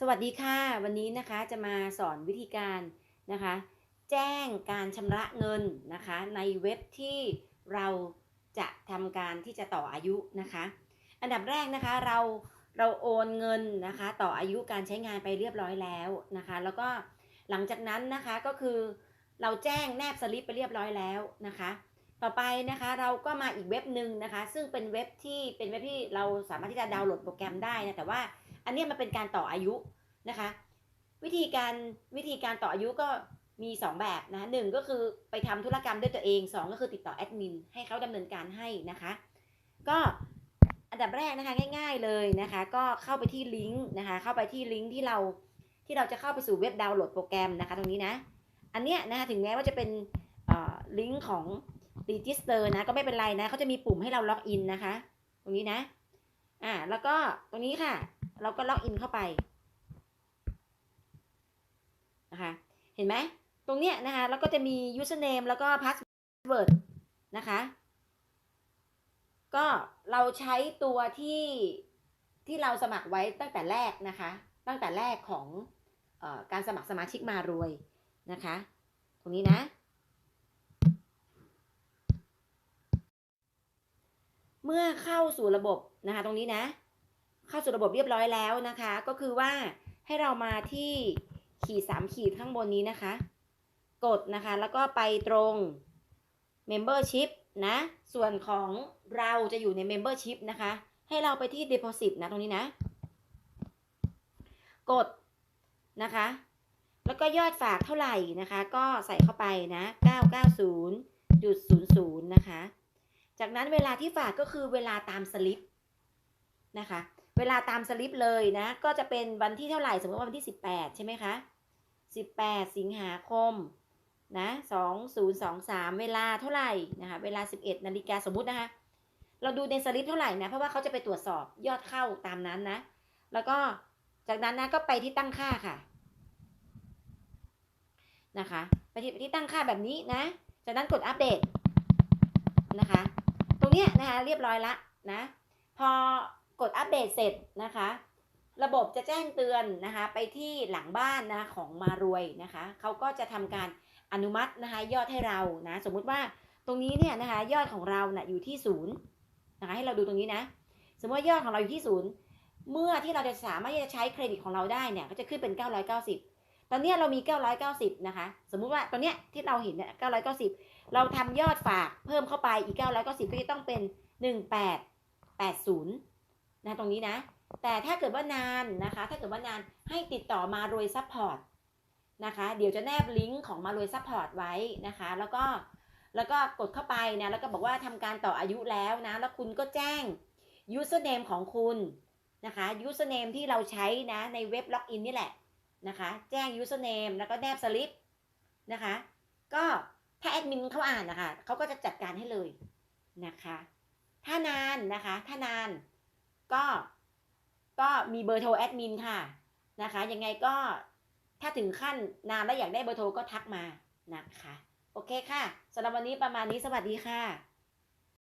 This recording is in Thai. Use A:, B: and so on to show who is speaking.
A: สวัสดีค่ะ วันนี้นะคะจะมาสอนวิธีการนะคะ แจ้งการชำระเงินนะคะ ในเว็บที่เราจะทำการที่จะต่ออายุนะคะ อันดับแรกนะคะเราเราโอนเงินนะคะ ต่ออายุการใช้งานไปเรียบร้อยแล้วนะคะ แล้วก็หลังจากนั้นนะคะก็คือเราแจ้งแนบสลิปไปเรียบร้อยแล้วนะคะ ต่อไปนะคะเราก็มาอีกเว็บหนึ่งนะคะ ซึ่งเป็นเว็บที่เป็นเว็บที่เราสามารถที่จะดาวน์โหลดโปรแกรมได้นะแต่ว่า อันนี้มันเป็นการต่ออายุนะคะ วิธีการวิธีการต่ออายุก็มี 2 แบบนะหนึ่งก็คือไปทำธุรกรรมด้วยตัวเอง 2 ก็คือติดต่อแอดมินให้เขาดำเนินการให้นะคะ ก็อันดับแรกนะคะง่าย ๆเลยนะคะ ก็เข้าไปที่ลิงก์นะคะ เข้าไปที่ลิงก์ที่เราที่เราจะเข้าไปสู่เว็บดาวน์โหลดโปรแกรมนะคะ ตรงนี้นะ อันเนี้ยนะคะถึงแม้ว่าจะเป็นลิงก์ของ register นะก็ไม่เป็นไรนะเขาจะมีปุ่มให้เราล็อกอินนะคะ ตรงนี้นะอ่าแล้วก็ตรงนี้ค่ะ เราก็ล็อกอินเข้าไปนะคะเห็นไหมตรงเนี้ยนะคะแล้วก็จะมี username แล้วก็ password นะคะก็เราใช้ตัวที่ที่เราสมัครไว้ตั้งแต่แรกนะคะ ตั้งแต่แรกของออการสมัครสมาชิกมารวยนะคะ ตรงนี้นะ เมื่อเข้าสู่ระบบนะคะตรงนี้นะ เข้าสู่ระบบเรียบร้อยแล้วนะคะ ก็คือว่าให้เรามาที่ขีดสามขีดข้างบนนี้นะคะ กดนะคะแล้วก็ไปตรง membership นะ ส่วนของเราจะอยู่ใน membership นะคะ ให้เราไปที่ deposit นะตรงนี้นะ กดนะคะ แล้วก็ยอดฝากเท่าไหร่นะคะ ก็ใส่เข้าไปนะ 990.00 นะคะ จากนั้นเวลาที่ฝากก็คือเวลาตามสลิปนะคะ เวลาตามสลิปเลยนะ ก็จะเป็นวันที่เท่าไหร่ สมมติว่าวันที่ 18 ใช่ไหมคะ 18 สิงหาคมนะ2023 เวลาเท่าไหร่นะคะเวลา 11นาฬิกาสมมุตินะคะ เราดูในสลิปเท่าไหร่นะ เพราะว่าเขาจะไปตรวจสอบยอดเข้าตามนั้นนะ แล้วก็จากนั้นนะก็ไปที่ตั้งค่าค่ะนะคะไปที่ไปที่ตั้งค่าแบบนี้นะ จากนั้นกดอัปเดตนะคะ ตรงเนี้ยนะคะเรียบร้อยละนะ พอ กดอัปเดตเสร็จนะคะ ระบบจะแจ้งเตือนนะคะ ไปที่หลังบ้านนะของมารวยนะคะเขาก็จะทำการอนุมัตินะคะยอดให้เรานะ สมมุติว่าตรงนี้เนี่ยนะคะยอดของเรานะ่ะอยู่ที่ศูนย์นะคะให้เราดูตรงนี้นะ สมมติว่ายอดของเราอยู่ที่ศูนย์เมื่อที่เราจะสามารถที่จะใช้เครดิตของเราได้เนี่ยก็จะขึ้นเป็น 990 ตอนเนี้เรามี 990 นะคะ สมมุติว่าตอนเนี้ยที่เราเห็นเนี่ย990 เราทำยอดฝากเพิ่มเข้าไปอีก 990 ก็จะต้องเป็น 1880 นะตรงนี้นะ แต่ถ้าเกิดว่านานนะคะ ถ้าเกิดว่านานให้ติดต่อมารวยซัพพอร์ตนะคะ เดี๋ยวจะแนบลิงก์ของมารวยซัพพอร์ตไว้นะคะ แล้วก็แล้วก็กดเข้าไปนะแล้วก็บอกว่าทำการต่ออายุแล้วนะ แล้วคุณก็แจ้ง username ของคุณนะคะ username ที่เราใช้นะในเว็บล็อกอินนี่แหละนะคะ แจ้ง username แล้วก็แนบสลิปนะคะ ก็ถ้าแอดมินเขาอ่านนะคะเขาก็จะจัดการให้เลยนะคะ ถ้านานนะคะ ถ้านาน ก็ก็มีเบอร์โทรแอดมินค่ะนะคะ ยังไงก็ถ้าถึงขั้นนานแล้วอยากได้เบอร์โทรก็ทักมานะคะ โอเคค่ะสำหรับวันนี้ประมาณนี้สวัสดีค่ะ